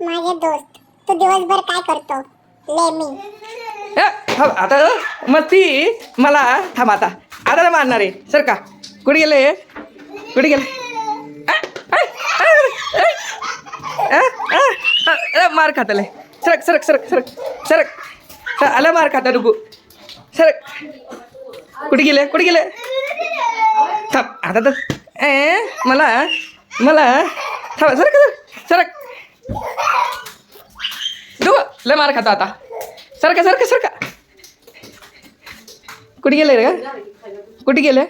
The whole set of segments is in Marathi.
माझे दोस्त. तू दिवसभर काय करतो? लेमी ए, थांब आता मग ती मला थांब आता. आता नाही मारणार आहे. सर का? कुठे गेले? कुठे गेले? आ, आ, आ, आ, आ, आ, आ, मार खाताले सरक सरक सरक सरक सरक. हा, आला मार खाता डुगू सरक. कुठे गेले? कुठे गेले? थांब आता तर. ए मला मला. थांब सरक सरक सरक. लय मार खातो आता. सरका सरका सरका. कुठे गेले रे का कुठे गेले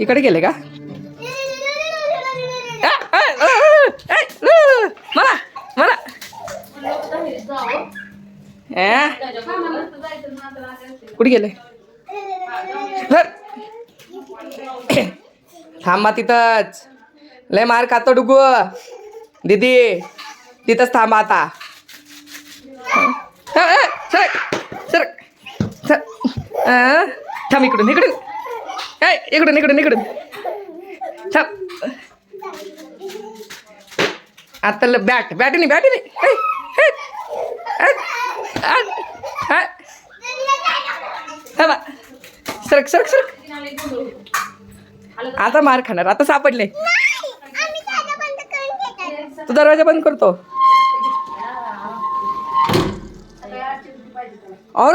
इकडे गेले का? मला मला. कुठे गेले थांबा तिथंच. लय मार खातो डुगू. दीदी तिथंच थांबा आता अ, अ, सरक सरक सर अ, थांब इकडून इकडून. ए इकडून इकडून इकडून. थांब. आता ल- बॅट बॅटनी बॅटनी ए, आ, आ. थांबा. सरक सरक सरक. आता मार खाणार आता सापडले. तू दरवाजा बंद करतो. और.